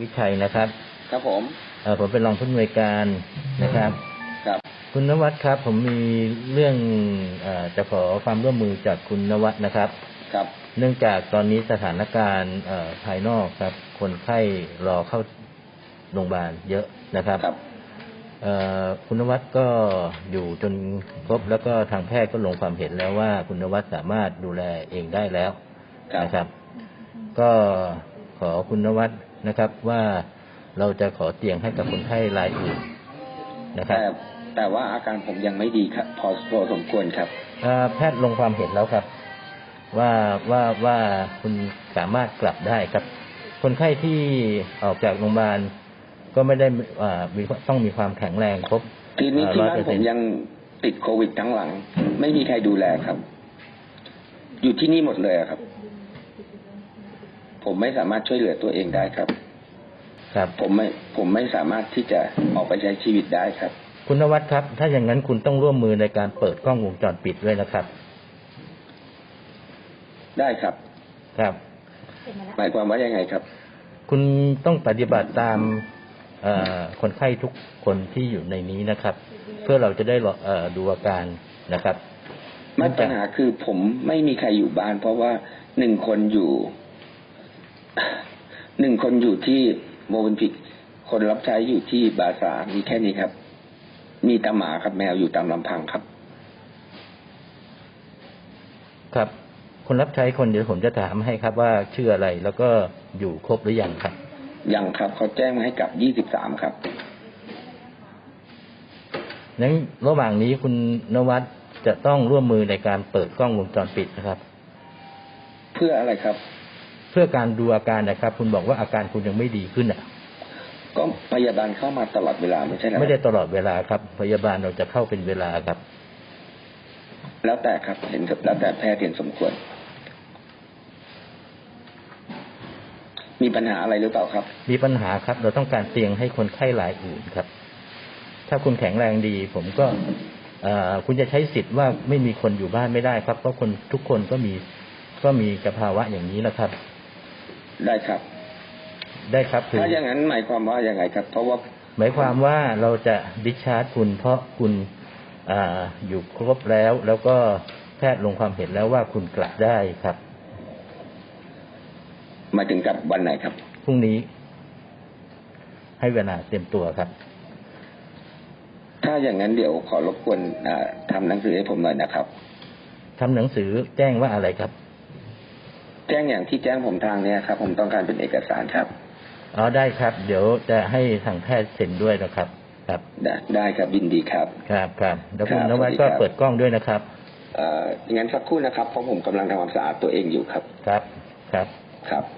วิชัยนะครับ ครับผมเอ่อผมเป็นรองผู้อำนวยการนะครับ ครับ คุณนวัดครับ ผมมีเรื่องเออจะขอความร่วมมือจากคุณนวัดนะครับ ครับ เนื่องจากตอนนี้สถานการณ์เอ่อภายนอกครับ คนไข้รอเข้าโรงพยาบาลเยอะนะครับครับ เอ่อคุณนวัดก็อยู่จนครบแล้วก็ทางแพทย์ก็ลงความเห็นแล้วว่า คุณนวัดสามารถดูแลเองได้แล้ว ครับ นะครับ ก็ขอคุณนวัด นะครับ ว่าเราจะขอเตียงให้กับคนไข้รายอื่นนะครับแต่แต่ว่าอาการผมยังไม่ดีครับ พอพอสมควรครับเอ่อแพทย์ลงความเห็นแล้วครับ ว่าว่าว่าคุณสามารถกลับได้ครับ คนไข้ที่ออกจากโรงพยาบาลก็ไม่ได้อ่ามีต้องมีความแข็งแรงครบทีนี้ที่บ้านผม100%ยังติดโควิดทั้งหลัง ไม่มีใครดูแลครับ อยู่ที่นี่หมดเลยอะครับ ผมไม่สามารถช่วยเหลือตัวเองได้ครับ ครับผมไม่ผมไม่สามารถที่จะออกไปใช้ชีวิตได้ครับ คุณนวัดครับ ถ้าอย่างนั้นคุณต้องร่วมมือในการเปิดกล้องวงจรปิดด้วยนะครับ ได้ครับ ครับหมายความว่ายังไงครับ คุณต้องปฏิบัติตามเอ่อคนไข้ทุกคนที่อยู่ในนี้นะครับ เพื่อเราจะได้รอเอ่อดูอาการนะครับไม่ปัญหาคือผมไม่มีใครอยู่บ้าน เพราะว่าหนึ่งคนอยู่ หนึ่งคนอยู่ที่โมบินพิกคนรับใช้อยู่ที่บาซาร์มีแค่นี้ครับ มีตาหมาครับแมวอยู่ตามลำพังครับ ครับ คนรับใช้คนเดี๋ยวผมจะถามให้ครับว่าชื่ออะไรแล้วก็อยู่ครบหรือยังครับ ยังครับเขาแจ้งมาให้กลับยี่สิบสามครับนั้นระหว่างนี้คุณนวัดจะต้องร่วมมือในการเปิดกล้องวงจรปิดนะครับ เพื่ออะไรครับ เพื่อการดูอาการนะครับ คุณบอกว่าอาการคุณยังไม่ดีขึ้นอะ ก็พยาบาลเข้ามาตลอดเวลาไม่ใช่เหรอไม่ได้ตลอดเวลาครับ พยาบาลเราจะเข้าเป็นเวลาครับ แล้วแต่ครับเห็นกับแล้วแต่แพทย์เห็นสมควร มีปัญหาอะไรหรือเปล่าครับ มีปัญหาครับ เราต้องการเตียงให้คนไข้รายอื่นครับ ถ้าคุณแข็งแรงดี ผมก็เอ่อคุณจะใช้สิทธิ์ว่าไม่มีคนอยู่บ้านไม่ได้ครับ เพราะคนทุกคนก็มีก็มีสภาวะอย่างนี้นะครับ ได้ครับ ได้ครับคือถ้าอย่างนั้นหมายความว่ายังไงครับ เพราะว่า หมายความว่าเราจะดิชาร์จคุณ เพราะคุณอาอยู่ครบแล้ว แล้วก็แพทย์ลงความเห็นแล้วว่าคุณกลับได้ครับหมายถึงกับวันไหนครับพรุ่งนี้ ให้เวลาเตรียมตัวครับ ถ้าอย่างนั้นเดี๋ยวขอรบกวนอ่าทำหนังสือให้ผมหน่อยนะครับทำหนังสือแจ้งว่าอะไรครับ แจ้งอย่างที่แจ้งผมทางเนี้ยครับ ผมต้องการเป็นเอกสารครับอ๋อได้ครับ เดี๋ยวจะให้ทางแพทย์เซ็นด้วยนะครับ ครับได้ได้ครับยินดีครับ ครับครับแล้วคุณครับนวัดสวัสดีก็ครับเปิดกล้องด้วยนะครับเอ่องั้นสักครู่นะครับเพราะผมกำลังทำความสะอาดตัวเองอยู่ครับ ครับครับครับ